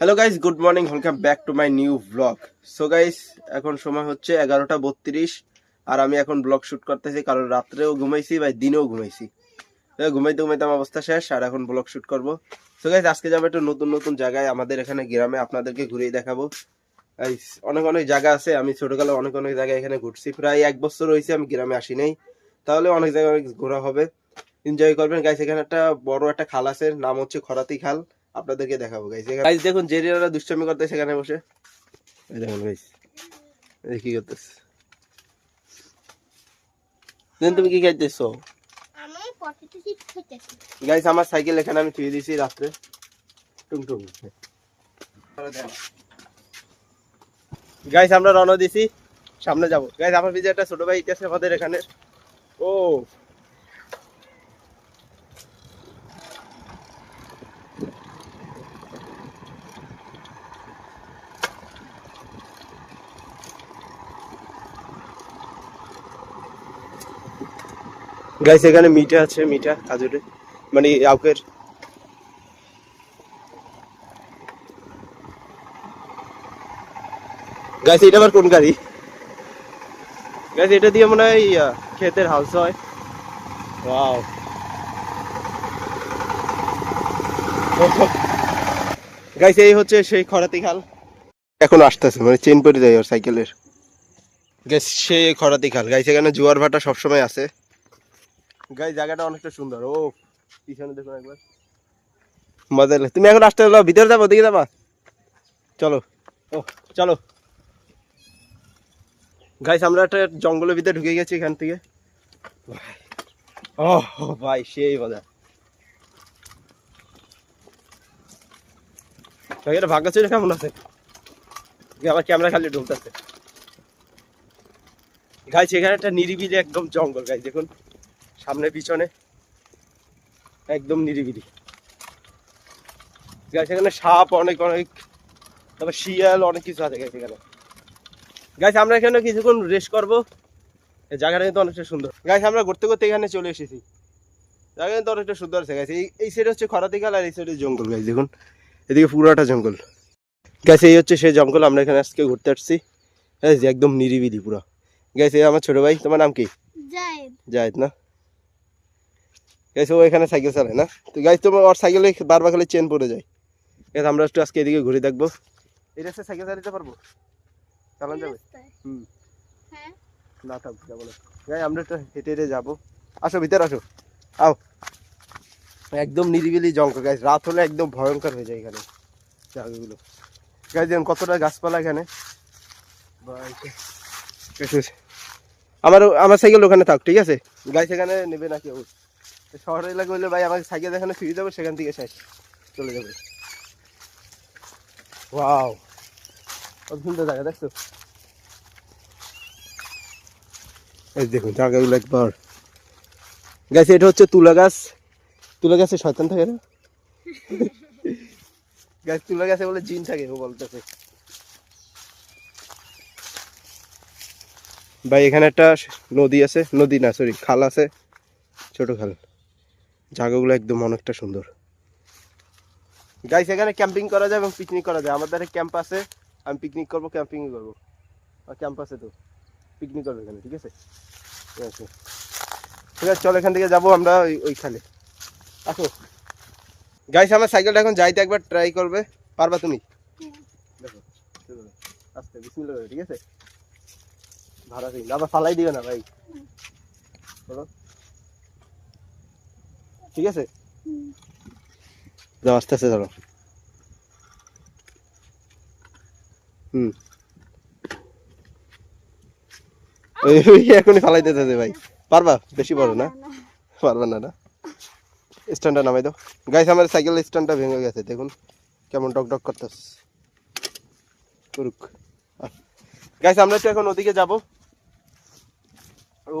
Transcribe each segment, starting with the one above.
Hello guys good morning welcome back to my new blog so guys এখন সময় হচ্ছে এগারোটা বত্রিশ, আর আমি এখন ব্লগ শ্যুট করতেছি কারণ রাত্রেও ঘুমাইছি বা দিনেও ঘুমাইছি। ঘুমাইতে ঘুমাইতে আমার অবস্থা শেষ, আর এখন ব্লগ শ্যুট করব। সো গাইস আজকে যাব একটু নতুন নতুন জায়গায় আমাদের এখানে গ্রামে আপনাদেরকে ঘুরিয়ে দেখাবো। অনেক অনেক জায়গা আছে। আমি ছোটকালে অনেক অনেক জায়গায় এখানে ঘুরছি। প্রায় এক বছর হয়েছে আমি গ্রামে আসি নাই। তাহলে অনেক জায়গায় অনেক ঘোরা হবে। এনজয় করবেন। গাইস এখানে একটা বড় একটা খাল আছে, নাম হচ্ছে খরাতি খাল। আপনাদেরকে দেখাবো গাইস গাইস দেখুন জেরিয়ারা দুষ্টামি করতে সেখানে বসে। এই দেখুন গাইস এই কি করতেছে। দেন তুমি কি খাইতেছো? আমি পটেটো চিপস খেতেছি। গাইস আমার সাইকেল এখানে আমি থুয়ে দিয়েছি রাত্রে। টুং টুং। গাইস আমরা রওনা দিছি সামনে যাব। গাইস আমার পিছে একটা ছোট ভাই আছে আমাদের এখানে। ও। গাইস এখানে মিঠা আছে মিঠা খাজুরে মানে আউকের। গাইস এটা আবার কোন গাড়ি? গাইস এটা দিয়ে মনে হয় ক্ষেতের হাউস হয়। ওয়াও গাইস এই হচ্ছে সেই খরাতি খাল। এখন আসতেছে মানে চেন পরে যায় ওর সাইকেলের গাইস সেই খরাতি খাল। গাইস এখানে জোয়ার ভাটা সবসময় আছে। গাই জায়গাটা অনেকটা সুন্দর। ও, পিছনে দেখুন একবার। মজা তুমি এখন আসতে হলো ভিতরে যাব দিকে যাবা। চলো। ও, চলো। গাইস, আমরা একটা জঙ্গলের ভিতরে ঢুকে গেছি এখান থেকে। ও ভাই, সেই মজা। জায়গাটা ভাগ্য ছিল, কেমন আছে? আমার ক্যামেরা খালি ঢুকতেছে। গাইস, এখানে একটা নিরিবিলি একদম জঙ্গল, গাইস, দেখুন। সামনে পিছনে। একদম নিরিবিলি। গাছ এখানে সাপ অনেক অনেক তারপর শিয়াল অনেক কিছু আছে গাছ এখানে। গাছ আমরা এখানে কিছুক্ষণ রেস্ট করব। এই জায়গাটা কিন্তু অনেকটা সুন্দর। গাছ আমরা ঘুরতে ঘুরতে এখানে চলে এসেছি। জায়গা কিন্তু অনেকটা সুন্দর আছে গাছ এই এই সাইড হচ্ছে খরাতিকাল আর এই সাইডে জঙ্গল গাছ দেখুন। এদিকে পুরোটা জঙ্গল। গাছ এই হচ্ছে সেই জঙ্গল আমরা এখানে আজকে ঘুরতে আসছি। একদম নিরিবিলি পুরো। গাছ এই আমার ছোট ভাই তোমার নাম কি? জায়েদ। জায়েদ না? গাইস ও এখানে সাইকেল চালায় না? তো গাইস তোমার ওর সাইকেলে বারবার খালি চেন পড়ে যায়। গাইস আমরা একটু আজকে এদিকে ঘুরে দেখব। এই রাস্তায় সাইকেল চালাতে পারব? চালান যাবে? হুম। হ্যাঁ। না থাক যাব গাই আমরা একটু হেঁটে হেঁটে যাব। আসো ভিতরে আসো। আও। একদম নিরিবিলি জঙ্গল গাইস রাত হলে একদম ভয়ঙ্কর হয়ে যায় এখানে জায়গাগুলো। গাইস দেখুন কতটা গাছপালা এখানে। আমার আমার সাইকেল ওখানে থাক ঠিক আছে? গাইস এখানে নেবে না কেউ শহর এলাকা হলে ভাই আমাকে সাইকেল এখানে ফিরে যাবে সেখান থেকে শেষ। চলে যাবে। ওয়াও। কত সুন্দর জায়গা দেখছ? এই দেখুন জায়গাগুলো একবার। গাছ এটা হচ্ছে তুলা গাছ। তুলা গাছে শয়তান থাকে না? গাছ তুলা গাছে বলে জিন থাকে ও বলতেছে। ভাই এখানে একটা নদী আছে। নদী না সরি খাল আছে। ছোট খাল। জায়গাগুলো একদম অনেকটা সুন্দর। গাইস এখানে ক্যাম্পিং করা যায় এবং পিকনিক করা যায়। আমাদের ক্যাম্প আছে আমি পিকনিক করব ক্যাম্পিং করব। আর ক্যাম্প আছে তো। পিকনিক করব এখানে ঠিক আছে? ঠিক আছে। চল এখান থেকে যাব আমরা ওই ওই খালে আসো। গাইস আমার সাইকেলটা এখন যাইতে একবার ট্রাই করবে। পারবা তুমি? দেখো আস্তে বিসমিল্লাহ করে, ঠিক আছে? ভাড়া দিন। আবার ফালাই দিও না ভাই। বলো। ঠিক আছে। যাও আস্তে আস্তে ধরো হুম। ওই এখনই ফালাই দিতে ভাই পারবা? বেশি বড় না পারবা না না? স্ট্যান্ডটা নামাই দাও। গাইস আমার সাইকেল স্ট্যান্ডটা ভেঙে গেছে দেখুন। কেমন ডক ডক করতেছ। করুক। গাইস আমরা একটু এখন ওদিকে যাব। ও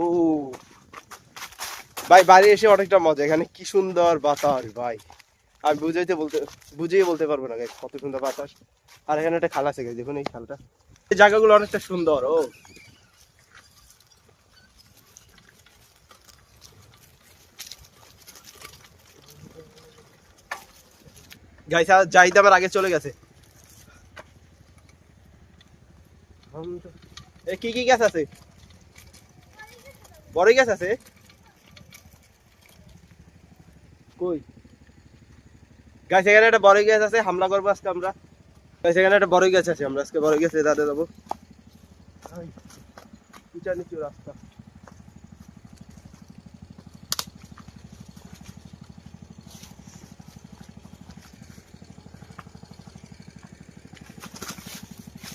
ভাই, বাড়ি এসে অনেকটা মজা। এখানে কি সুন্দর বাতাস, ভাই। আমি বুঝাইতে বলতে বুঝিয়ে বলতে পারব না কত সুন্দর বাতাস। আর এখানে একটা খাল আছে দেখুন এই খালটা। এই জায়গাগুলো অনেকটা সুন্দর, ও। গাইস আমার আগে চলে গেছে। কি কি গাছ আছে? বড় গাছ আছে? কই? গাছ এখানে একটা বড়ই গাছ আছে হামলা করব আজকে আমরা। গাছ এখানে একটা বড়ই গাছ আছে আমরা আজকে বড়ই গাছ দাঁড়ে যাব। উঁচা নিচু রাস্তা।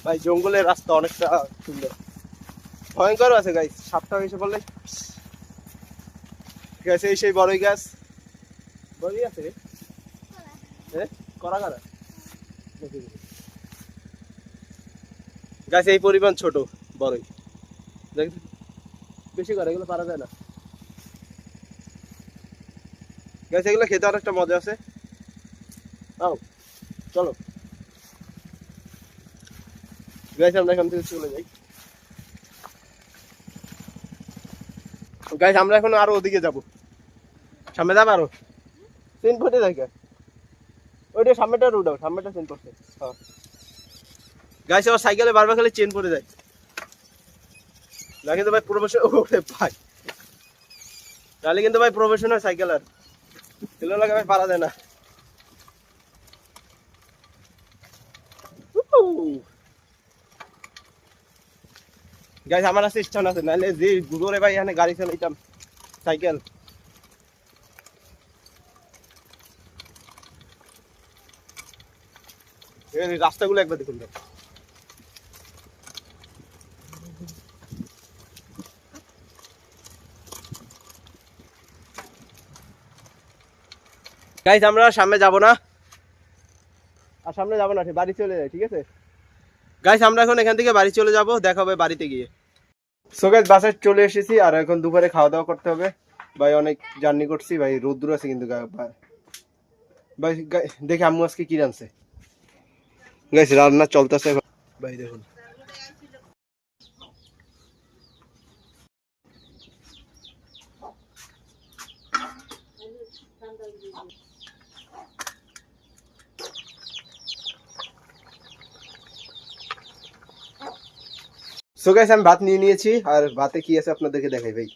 ভাই জঙ্গলের রাস্তা অনেকটা সুন্দর। ভয়ঙ্কর আছে গাই সাপটা এসে বললে গাছ এই সেই বড়ই গাছ আছে করা করা? গাছ এই পরিমাণ ছোট বড়ই। দেখ বেশি করে এগুলো পারা যায় না। গাছ এগুলো খেতে অনেকটা মজা আছে। আও চলো। গাইস আমরা এখান থেকে চলে যাই। গাইস আমরা এখন আরও ওদিকে যাব। সামনে যাব আরও? চেন পড়ে যায় ওইটা সামনেটা রোড আউট সামনেটা চেন পড়ছে হ্যাঁ। গাইস আমার সাইকেলে বারবার খালি চেন পড়ে যায়। না কিন্তু ভাই প্রফেশনাল ওরে ভাই। তাহলে কিন্তু ভাই প্রফেশনাল সাইকেলার এগুলো লাগে ভাই পারা যায় না। আমার আছে স্টান আছে, নাহলে যে গুগলে ভাই এখানে গাড়ি চালাইতাম সাইকেল এই রাস্তাগুলো একবার দেখুন ভাই। গাইস আমরা সামনে যাব না। আর সামনে যাব না বাড়ি চলে যাই ঠিক আছে? গাইস আমরা এখন এখান থেকে বাড়ি চলে যাব, দেখা হবে বাড়িতে গিয়ে। সো গাইস বাসে চলে এসেছি, আর এখন দুপুরে খাওয়া দাওয়া করতে হবে। ভাই, অনেক জার্নি করছি, ভাই, রোদ্দুর আছে কিন্তু ভাই। দেখি আম্মু আজকে কি রানছে গাইস রান্না চলতেছে। ভাই দেখুন। সো গাইস আমি ভাত নিয়ে নিয়েছি আর ভাতে কি আছে আপনাদেরকে দেখাই ভাই।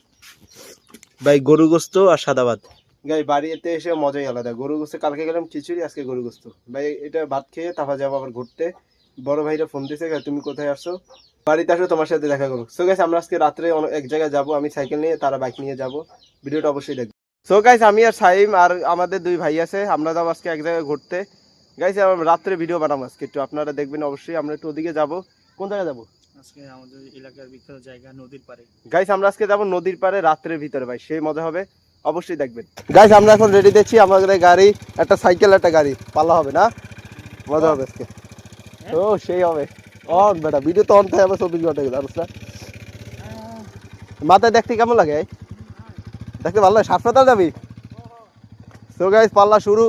ভাই গরু গোস্ত আর সাদা ভাত। গাই বাড়িতে এসে মজাই আলাদা। গরু গোস্ত কালকে গেলাম খিচুড়ি আজকে গরু গোস্ত। ভাই এটা ভাত খেয়ে তারপর যাব আবার ঘুরতে। বড় ভাইরা ফোন দিয়েছে "গাই, তুমি কোথায় আসছো বাড়িতে আসো তোমার সাথে দেখা করব। সো গাইস আমরা আজকে রাত্রে এক জায়গায় যাব আমি সাইকেল নিয়ে তারা বাইক নিয়ে যাব। ভিডিওটা অবশ্যই দেখব। সো গাইস আমি আর সাইম আর আমাদের দুই ভাই আছে আমরা যাব আজকে এক জায়গায় ঘুরতে। গাইস রাত্রে ভিডিও বানাবো আজকে একটু আপনারা দেখবেন অবশ্যই আমরা একটু ওদিকে যাব। কোন জায়গায় যাব? আজকে আমাদের এলাকার বিখ্যাত জায়গা নদীর পাড়ে। গাইস আমরা আজকে যাব নদীর পাড়ে রাত্রের ভিতরে ভাই সেই মজা হবে। অবশ্যই দেখবেন। গাইস আমরা এখন রেডি দিচ্ছি আমাদের গাড়ি একটা সাইকেল একটা গাড়ি। পাল্লা হবে না? মজা হবে আজকে। ও সেই হবে। অন বেটা ভিডিও তো অন থাকে আমরা চব্বিশ ঘণ্টা গেলে না? মাথায় দেখতে কেমন লাগে? দেখতে ভালো লাগে? হাসপাতাল যাবি? তো গাইস পাল্লা শুরু।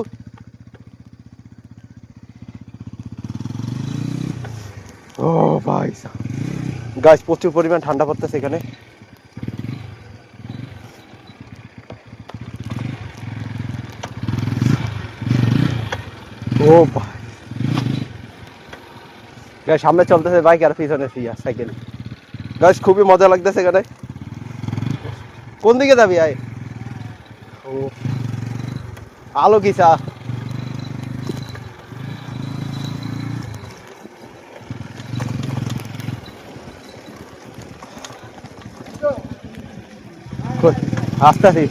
ও ভাই গাছ প্রচুর পরিমাণ ঠান্ডা পড়তেছে এখানে। ও ভাই। সামনে চলতেছে বাইক আর পিছনে ফিয়া সাইকেল গাছ খুবই মজা লাগতেছে এখানে। কোন দিকে যাবি আয় ও। আলো কিসা আসতেছি।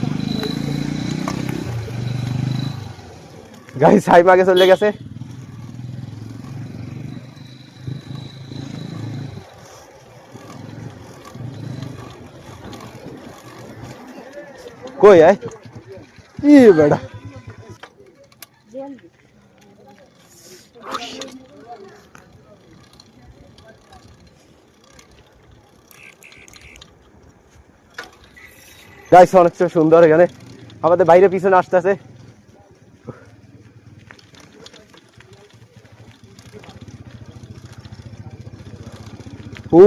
গাড়ি সাইম আগে চলে গেছে। কই, আয়। ই বেটা। গাইস অনেকটা সুন্দর এখানে। আমাদের বাইরে পিছনে আসতেছে ও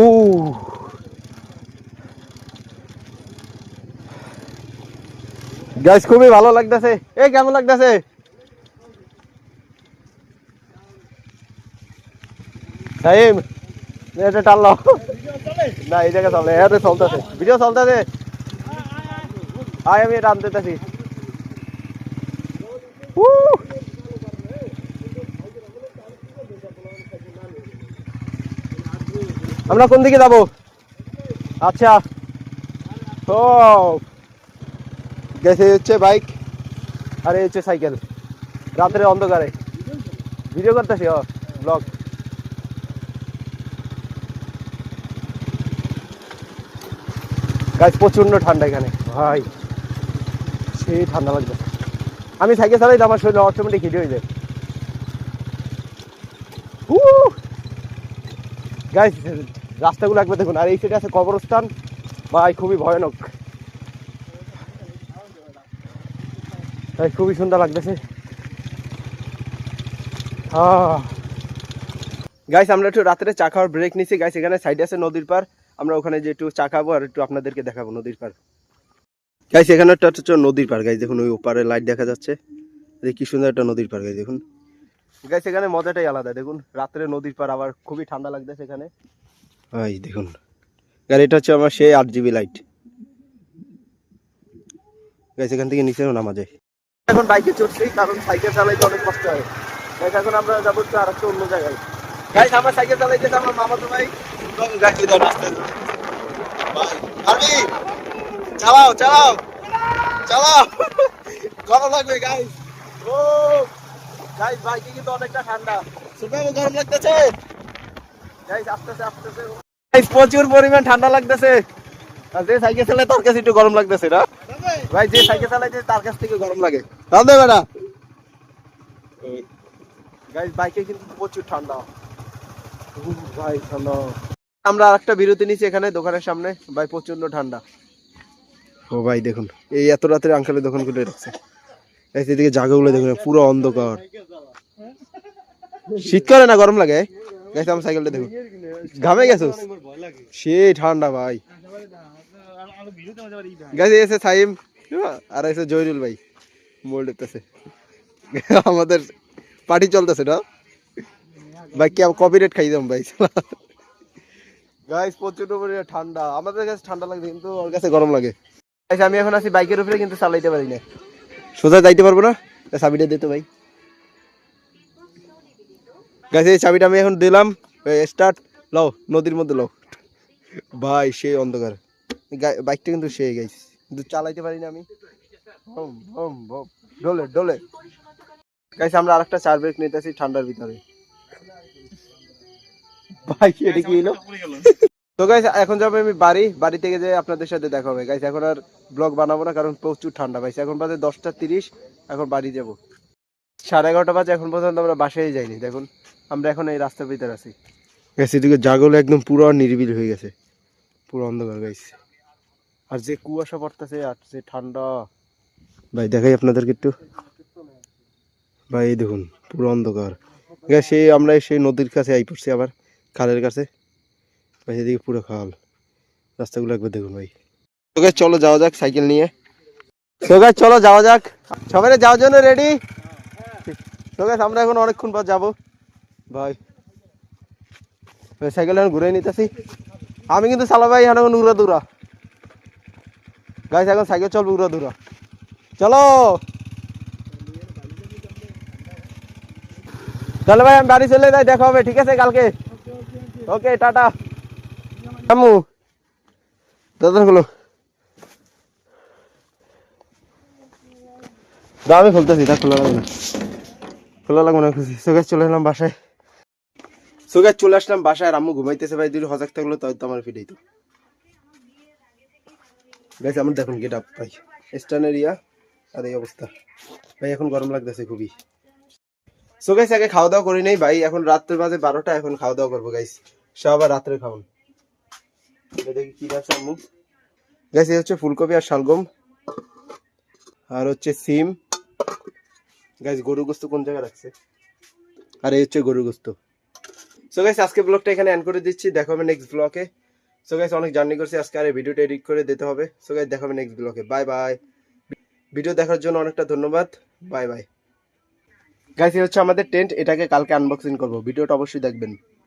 গাইস খুবই ভালো লাগতেছে। এ কেমন লাগতেছে? ভিডিও চলতেছে। আমরা কোন দিকে যাব? আচ্ছা। ও। গেছে হচ্ছে বাইক আর এই হচ্ছে সাইকেল। রাতের অন্ধকারে। ভিডিও করতেছি ও ব্লগ গাছ প্রচণ্ড ঠান্ডা এখানে। ভাই সেই ঠান্ডা লাগবে। আমি সাইকেল চালাই আমার শরীর অটোমেটিক হিট হয়ে যায়। গাইস রাস্তাগুলো একবার দেখুন। আর এই সাইডে আছে কবরস্থান। ভাই, খুবই ভয়ানক। ভাই, খুবই সুন্দর লাগতেছে। গাইস আমরা একটু রাত্রে চা খাওয়ার ব্রেক নিছি। গাইস এখানে সাইডে আছে নদীর পার আমরা ওখানে যে একটু চা খাব আর একটু আপনাদেরকে দেখাবো নদীর পার গাইস এখানে একটা হচ্ছে নদীর পার গাইস দেখুন, ওই ওপারে লাইট দেখা যাচ্ছে। কি সুন্দর একটা নদীর পার গাইস দেখুন। গাইস এখানে মজাটাই আলাদা। দেখুন, রাত্রে নদীর পার আবার খুবই ঠান্ডা লাগতেছে এখানে। এই দেখুন। গাড়ি এটা হচ্ছে আমার সেই আট জিবি লাইট গাইস এখান থেকে নিচেও নামা যায়। এখন বাইকে চড়ছি কারণ সাইকেল চালাইতে অনেক কষ্ট হয়। গাইস এখন আমরা যাব একটু আর একটা অন্য জায়গায়। গাইস আমার সাইকেল চালাইতেছে আমার মামাতো ভাই। গাইস এই দাও রাস্তায় ভাই আরবি চালাও চালাও চালাও। গরম লাগবে গাইস ও গাইস বাইকে কিন্তু অনেকটা ঠান্ডা। সুপার গরম লাগতেছে। গাইস আস্তেছে আস্তেছে। গাইস প্রচুর পরিমাণ ঠান্ডা লাগতেছে। আর যে সাইকেল চালায় তার কাছে একটু গরম লাগতেছে না? ভাই যে সাইকেল চালাইছে তার কাছ থেকে গরম লাগে রান্ধে বেড়া গাইস বাইকে কিন্তু প্রচুর ঠান্ডা ভাই ঠান্ডা আমরা আরেকটা বিরতি নিছি এখানে দোকানের সামনে ভাই প্রচণ্ড ঠান্ডা ও ভাই দেখুন এই এত রাতের আঙ্কালের দোকান খুলে রাখছে এই সেদিকে জায়গাগুলো দেখুন পুরো অন্ধকার শীত করে না গরম লাগে গাইস আমার সাইকেলটা দেখুন ঘামে গেছো সে ঠান্ডা ভাই গাইস এসে সাইম আর এসে জয়রুল ভাই মোল্ড দেখতেছে আমাদের পার্টি চলতেছে না? ভাই কি কপিরাইট খাই দাম ভাই? গাইস প্রচণ্ড পরিমাণে ঠান্ডা। আমাদের কাছে ঠান্ডা লাগে কিন্তু ওর কাছে গরম লাগে। গাইস আমি এখন আছি বাইকের উপরে কিন্তু চালাইতে পারি না। সোজা যাইতে পারব না? চাবিটা দিতে ভাই। গাইস এই চাবিটা আমি এখন দিলাম স্টার্ট লও নদীর মধ্যে লও। ভাই সেই অন্ধকার। বাইকটা কিন্তু সে গাইস চালাইতে পারি না আমি। ডোলে ডোলে। গাইস, আমরা আরেকটা চার ব্রেক নিতেছি ঠান্ডার ভিতরে। তো গাইস, এখন যাব আমি বাড়ি। বাড়ি থেকে যে আপনাদের সাথে দেখা হবে। গাইস, এখন আর ব্লগ বানাবো না কারণ প্রচুর ঠান্ডা। ভাইস এখন বাজে দশটা তিরিশ। এখন বাড়ি যাব। সাড়ে এগারোটা বাজে, এখন পর্যন্ত আমরা বাসায় যাইনি। দেখুন, আমরা এখন এই রাস্তার ভিতরে আছি। গাইস, এদিকে জাগলো একদম পুরো নিরিবিল হয়ে গেছে। পুরো অন্ধকার, গাইস। আর যে কুয়াশা পড়তেছে আর যে ঠান্ডা। ভাই, দেখাই আপনাদেরকে একটু। ভাই, এই দেখুন, পুরো অন্ধকার। সেই আমরা সেই নদীর কাছে আই পড়ছি আবার, খালের কাছে। ভাই, এদিকে পুরো খাল। রাস্তাগুলো একবার দেখুন ভাই। তো গাইস চলো যাওয়া যাক সাইকেল নিয়ে। তো গাইস চলো যাওয়া যাক। সবাই যাওয়ার জন্য রেডি তো গাইস আমরা এখন অনেকক্ষণ পর যাব। ভাই সাইকেল এখন ঘুরে নিতেছি। আমি কিন্তু চালা ভাই, এখন উড়া দূরা। গাইস এখন সাইকেল চলবো উড়া দূরা। চলো। চলো ভাই, আমি বাড়ি চলে যাই, দেখা হবে, ঠিক আছে কালকে? Okay tata. আম্মু। দাদা হলো দা আমি খুলতেছি, তা খোলা লাগবে না। খোলা লাগবে না খুশি সোগাছ চলে এলাম বাসায়। সোগাছ চলে আসলাম বাসায় আম্মু ঘুমাইতেছে ভাই দুটো হজাক থাকল তাই তো আমার ফিরেই তো। গাইস, আমার দেখুন গেট আপ ভাই। স্টান এরিয়া আর এই অবস্থা। ভাই, এখন গরম লাগতেছে খুবই। সো গাইস আগে খাওয়া দাওয়া করি নাই, ভাই। এখন রাত্রে বাজে বারোটা, এখন খাওয়া দাওয়া করব গাইস সব রাত্রে খাওন দেখি কি আছে আম্মু। গাইস এই হচ্ছে ফুলকপি আর শালগম। আর হচ্ছে সিম। গাইস গরু গোস্ত কোন জায়গায় রাখছে? আর এই হচ্ছে গরু গোস্ত। সো গাইস আজকে ব্লগটা এখানে এন্ড করে দিচ্ছি। দেখা হবে নেক্সট ব্লগে সো গাইস অনেক জার্নি করছি, আজকে আর ভিডিওটা এডিট করে দিতে হবে। সো গাইস দেখা হবে নেক্সট ব্লগে বাই বাই ভিডিও দেখার জন্য অনেকটা ধন্যবাদ। বাই বাই গাইস হচ্ছে আমাদের টেন্ট এটাকে কালকে আনবক্সিং করব। ভিডিওটা অবশ্যই দেখবেন।